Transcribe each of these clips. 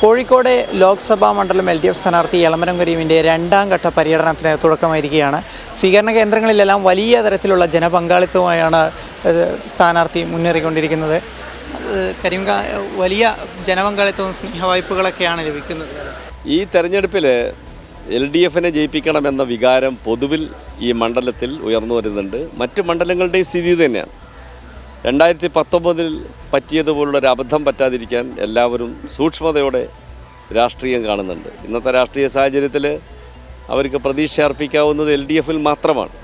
കോഴിക്കോട് ലോക്സഭാ മണ്ഡലം L D F സ്ഥാനാർത്ഥി എളമരം കരീമിന്റെ രണ്ടാം ഘട്ട പര്യടനത്തിന് തുടക്കമായിരിക്കുകയാണ്. സ്വീകരണ കേന്ദ്രങ്ങളിലെല്ലാം വലിയ തരത്തിലുള്ള ജനപങ്കാളിത്തവുമായാണ് ഏഹ്, സ്ഥാനാർത്ഥി മുന്നേറിക്കൊണ്ടിരിക്കുന്നത്. ഏഹ്, കരീം ഖാ വലിയ ജനപങ്കാളിത്തവും സ്നേഹവായ്പകളൊക്കെയാണ് ലഭിക്കുന്നത്. ഈ തെരഞ്ഞെടുപ്പിൽ എൽ ഡി എഫിനെ ജയിപ്പിക്കണമെന്ന വികാരം പൊതുവിൽ ഈ മണ്ഡലത്തിൽ ഉയർന്നു വരുന്നുണ്ട്. മറ്റ് മണ്ഡലങ്ങളുടെയും സ്ഥിതി തന്നെയാണ്. രണ്ടായിരത്തി പത്തൊമ്പതിൽ പറ്റിയതുപോലുള്ളൊരു അബദ്ധം പറ്റാതിരിക്കാൻ എല്ലാവരും സൂക്ഷ്മതയോടെ രാഷ്ട്രീയം കാണുന്നുണ്ട്. ഇന്നത്തെ രാഷ്ട്രീയ സാഹചര്യത്തിൽ അവർക്ക് പ്രതീക്ഷ അർപ്പിക്കാവുന്നത് എൽ ഡി എഫിൽ മാത്രമാണ്.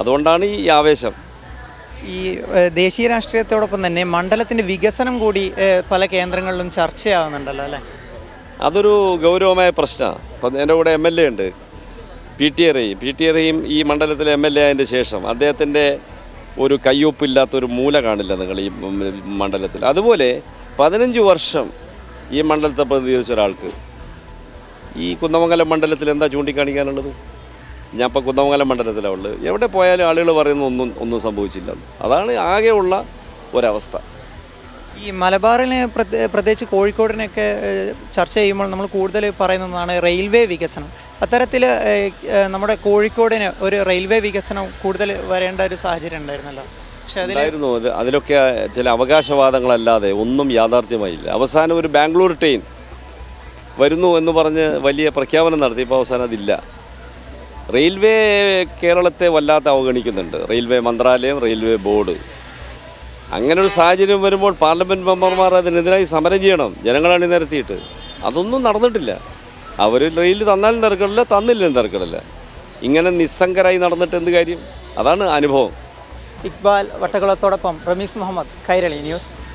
അതുകൊണ്ടാണ് ഈ ആവേശം. ഈ ദേശീയ രാഷ്ട്രീയത്തോടൊപ്പം തന്നെ മണ്ഡലത്തിന്റെ വികസനം കൂടി പല കേന്ദ്രങ്ങളിലും ചർച്ചയാവുന്നുണ്ടല്ലോ അല്ലേ? അതൊരു ഗൗരവമായ പ്രശ്നമാണ്. അപ്പം എന്റെ കൂടെ എം എൽ എ ഉണ്ട്. P T Rahim P T Rahim ഈ മണ്ഡലത്തിലെ എം എൽ എ ആയതിന്റെ ശേഷം അദ്ദേഹത്തിന്റെ ഒരു കയ്യൊപ്പില്ലാത്തൊരു മൂല കാണില്ല നിങ്ങൾ ഈ മണ്ഡലത്തിൽ. അതുപോലെ പതിനഞ്ച് വർഷം ഈ മണ്ഡലത്തെ പ്രതിനിധീകരിച്ച ഒരാൾക്ക്. ഈ കുന്നമംഗലം മണ്ഡലത്തിൽ എന്താ ചൂണ്ടിക്കാണിക്കാനുള്ളത്? ഞാൻ ഇപ്പോൾ കുന്നമംഗലം മണ്ഡലത്തിലാണ് ഉള്ളത്. എവിടെ പോയാലും ആളുകൾ പറയുന്ന ഒന്നും ഒന്നും സംഭവിച്ചില്ല. അതാണ് ആകെയുള്ള ഒരവസ്ഥ. ഈ മലബാറിന് പ്രത്യേക- പ്രത്യേകിച്ച് കോഴിക്കോടിനൊക്കെ ചർച്ച ചെയ്യുമ്പോൾ നമ്മൾ കൂടുതൽ പറയുന്നതാണ് റെയിൽവേ വികസനം. അത്തരത്തിൽ നമ്മുടെ കോഴിക്കോടിന് ഒരു റെയിൽവേ വികസനം കൂടുതൽ വരേണ്ട ഒരു സാഹചര്യം ഉണ്ടായിരുന്നല്ലോ. പക്ഷെ അതിൽ ഉണ്ടായിരുന്നു. അത് അതിലൊക്കെ ചില അവകാശവാദങ്ങളല്ലാതെ ഒന്നും യാഥാർത്ഥ്യമായില്ല. അവസാനം ഒരു ബാംഗ്ലൂർ ട്രെയിൻ വരുന്നു എന്ന് പറഞ്ഞ് വലിയ പ്രഖ്യാപനം നടത്തിയപ്പോൾ അവസാനം അതില്ല. റെയിൽവേ കേരളത്തെ വല്ലാതെ അവഗണിക്കുന്നുണ്ട്. റെയിൽവേ മന്ത്രാലയം റെയിൽവേ ബോർഡ്. അങ്ങനെ ഒരു സാഹചര്യം വരുമ്പോൾ പാർലമെന്റ് മെമ്പർമാർ അതിനെതിരായി സമരം ചെയ്യണം. ജനങ്ങളാണ് നിരത്തിയിട്ട്. അതൊന്നും നടന്നിട്ടില്ല. അവർ റെയിൽ തന്നാലും തിരക്കിടില്ല തന്നില്ലും തിരക്കിടില്ല. ഇങ്ങനെ നിസ്സംഗരായി നടന്നിട്ട് എന്ത് കാര്യം? അതാണ് അനുഭവം. ഇക്ബാൽ വട്ടകുളത്തോടൊപ്പം റമീസ് മുഹമ്മദ് കൈരളി ന്യൂസ്.